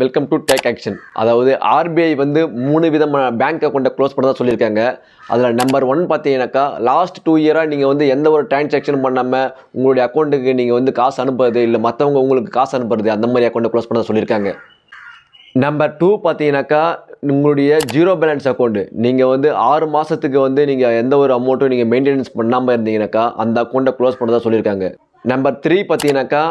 Welcome to take action அதாவது RBI வந்து மூணு விதமான பேங்க் அக்கௌண்ட்டை க்ளோஸ் பண்ண தான் சொல்லியிருக்காங்க. அதில் நம்பர் ஒன் பார்த்தீங்கன்னாக்கா லாஸ்ட் டூ இயராக நீங்கள் வந்து எந்த ஒரு டிரான்சாக்ஷன் பண்ணாமல் உங்களுடைய அக்கௌண்ட்டுக்கு நீங்கள் வந்து காசு அனுப்புறது இல்லை மற்றவங்க உங்களுக்கு காசு அனுப்புறது அந்த மாதிரி அக்கௌண்ட்டை க்ளோஸ் பண்ண சொல்லியிருக்காங்க. நம்பர் டூ பார்த்தீங்கன்னாக்கா உங்களுடைய ஜீரோ பேலன்ஸ் அக்கௌண்ட்டு நீங்கள் வந்து ஆறு மாதத்துக்கு வந்து நீங்கள் எந்த ஒரு அமௌண்ட்டும் நீங்கள் மெயின்டெனன்ஸ் பண்ணாமல் இருந்தீங்கன்னாக்கா அந்த அக்கௌண்ட்டை க்ளோஸ் பண்ணதா சொல்லியிருக்காங்க. நம்பர் த்ரீ பார்த்தீங்கன்னாக்கா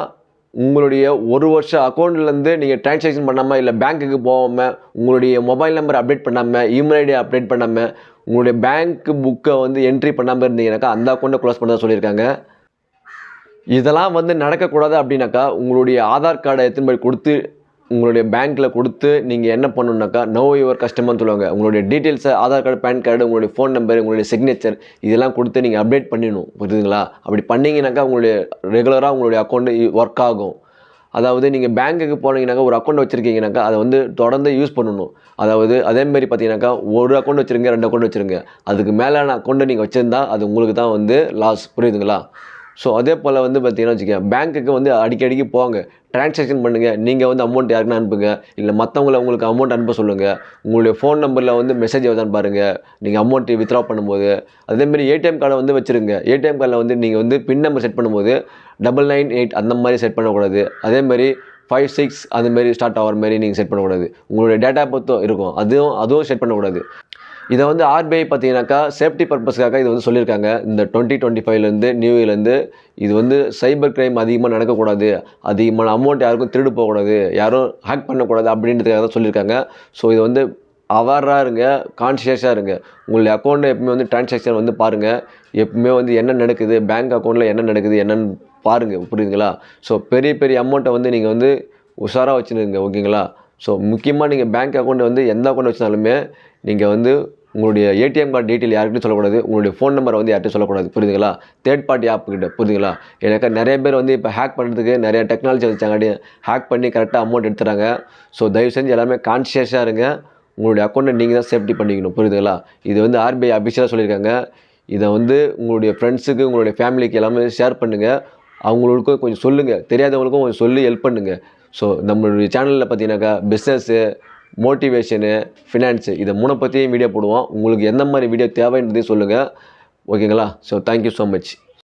உங்களுடைய ஒரு வருஷம் அக்கௌண்ட்லேருந்து நீங்கள் டிரான்சாக்ஷன் பண்ணாமல் இல்லை பேங்க்குக்கு போகாமல் உங்களுடைய மொபைல் நம்பர் அப்டேட் பண்ணாமல் இமெயில் ஐடி அப்டேட் பண்ணாமல் உங்களுடைய பேங்க் புக்கை வந்து என்ட்ரி பண்ணாமல் இருந்தீங்கன்னாக்கா அந்த அக்கௌண்ட்டை க்ளோஸ் பண்ண சொல்லியிருக்காங்க. இதெல்லாம் வந்து நடக்கக்கூடாது அப்படின்னாக்கா உங்களுடைய ஆதார் கார்டை எத்தனை போய் கொடுத்து உங்களுடைய பேங்க்கில் கொடுத்து நீங்கள் என்ன பண்ணணுன்னாக்கா நோ யுவர் கஸ்டமர்னு சொல்லுவாங்க. உங்களுடைய டீட்டெயில்ஸை ஆதார் கார்டு பேன் கார்டு உங்களுடைய ஃபோன் நம்பர் உங்களுடைய சிக்னேச்சர் இதெல்லாம் கொடுத்து நீங்கள் அப்டேட் பண்ணிடணும். புரியுதுங்களா? அப்படி பண்ணீங்கன்னாக்கா உங்களுடைய ரெகுலராக உங்களுடைய அக்கௌண்ட்டு ஒர்க் ஆகும். அதாவது நீங்கள் பேங்க்குக்கு போனீங்கன்னாக்கா ஒரு அக்கௌண்ட் வச்சுருக்கீங்கனாக்கா அதை வந்து தொடர்ந்து யூஸ் பண்ணணும். அதாவது அதேமாரி பார்த்தீங்கன்னாக்கா ஒரு அக்கௌண்ட் வச்சுருங்க ரெண்டு அக்கௌண்ட் வச்சுருங்க. அதுக்கு மேலான அக்கௌண்ட்டை நீங்கள் வச்சுருந்தா அது உங்களுக்கு தான் வந்து லாஸ் புரியுதுங்களா? ஸோ அதே போல் வந்து பார்த்தீங்கன்னா வச்சுக்கோங்க பேங்க்குக்கு வந்து அடிக்கடிக்கு போங்க. டிரான்சாக்ஷன் பண்ணுங்கள் நீங்கள் வந்து அமௌண்ட் யாருக்குன்னா அனுப்புங்க. இல்லை மற்றவங்கள உங்களுக்கு அமௌண்ட் அனுப்ப சொல்லுங்கள் உங்களுடைய ஃபோன் நம்பரில் வந்து மெசேஜ் வருதான்னு பாருங்கள் நீங்கள் அமௌண்ட் வித்ட்ரா பண்ணும்போது. அதேமாரி ஏடிஎம் கார்டை வந்து வச்சுருங்க. ஏடிஎம் கார்டில் வந்து நீங்கள் வந்து பின் நம்பர் செட் பண்ணும்போது டபுள் நைன் எயிட் அந்த மாதிரி செட் பண்ணக்கூடாது. அதேமாரி ஃபைவ் சிக்ஸ் அதுமாரி ஸ்டார்ட் ஆகிற மாதிரி நீங்கள் செட் பண்ணக்கூடாது. உங்களுடைய டேட்டா பொறுத்தும் இருக்கும். அதுவும் அதுவும் செட் பண்ணக்கூடாது. இதை வந்து ஆர்பிஐ பார்த்தீங்கன்னாக்கா சேஃப்டி பர்பஸ்க்காக இது வந்து சொல்லியிருக்காங்க. இந்த டுவெண்ட்டி டுவெண்ட்டி ஃபைவ்லேருந்து நியூ இயர்லேருந்து இது வந்து சைபர் கிரைம் அதிகமாக நடக்கக்கூடாது. அதிகமான அமௌண்ட் யாருக்கும் திருடு போகக்கூடாது. யாரும் ஹேக் பண்ணக்கூடாது அப்படின்றதுக்காக தான் சொல்லியிருக்காங்க. ஸோ இது வந்து அவேராக இருங்க கான்ஷியஸாக இருங்க. உங்களுடைய அக்கௌண்ட்டில் எப்பவுமே வந்து டிரான்சாக்ஷன் வந்து பாருங்கள் எப்பவுமே வந்து என்ன நடக்குது பேங்க் அக்கௌண்ட்டில் என்ன நடக்குது என்னன்னு பாருங்கள் புரியுதுங்களா? ஸோ பெரிய பெரிய அமௌண்ட்டை வந்து நீங்கள் வந்து உஷாராக வச்சுருங்க ஓகேங்களா? ஸோ முக்கியமாக நீங்கள் பேங்க் அக்கௌண்ட்டை வந்து எந்த அக்கௌண்ட் வச்சாலுமே நீங்கள் வந்து உங்களுடைய ஏடிஎம் கார்டு டீட்டெயில் யாருக்கிட்டும் சொல்லக்கூடாது. உங்களுடைய ஃபோன் நம்பர் வந்து யார்கிட்டும் சொல்லக்கூடாது. புரியுதுங்களா? தேர்ட் பார்ட்டி ஆப் புரியுதுங்களா? எனக்கு நிறைய பேர் வந்து இப்போ ஹேக் பண்ணுறதுக்கு நிறைய டெக்னாலஜி வச்சாங்க ஹேக் பண்ணி கரெக்டாக அமௌண்ட் எடுத்துறாங்க. ஸோ தயவு செஞ்சு எல்லாமே கான்சியஸாக இருங்க. உங்களுடைய அக்கௌண்ட்டை நீங்கள் தான் சேஃப்டி பண்ணிக்கணும். புரியுதுங்களா? இது வந்து ஆர்பிஐ அபிஷியலாக சொல்லியிருக்காங்க. இதை வந்து உங்களுடைய ஃப்ரெண்ட்ஸுக்கு உங்களுடைய ஃபேமிலிக்கு எல்லாமே ஷேர் பண்ணுங்கள் அவங்களுக்கும் கொஞ்சம் சொல்லுங்கள் தெரியாதவங்களுக்கும் கொஞ்சம் சொல்லி ஹெல்ப் பண்ணுங்கள் ஸோ நம்மளுடைய சேனலில் பார்த்தீங்கன்னாக்கா பிஸ்னஸ்ஸு மோட்டிவேஷனு ஃபினான்ஸு இதை மூணை பற்றியும் வீடியோ போடுவோம். உங்களுக்கு எந்த மாதிரி வீடியோ தேவைன்றதையும் சொல்லுங்கள் ஓகேங்களா? So thank you so much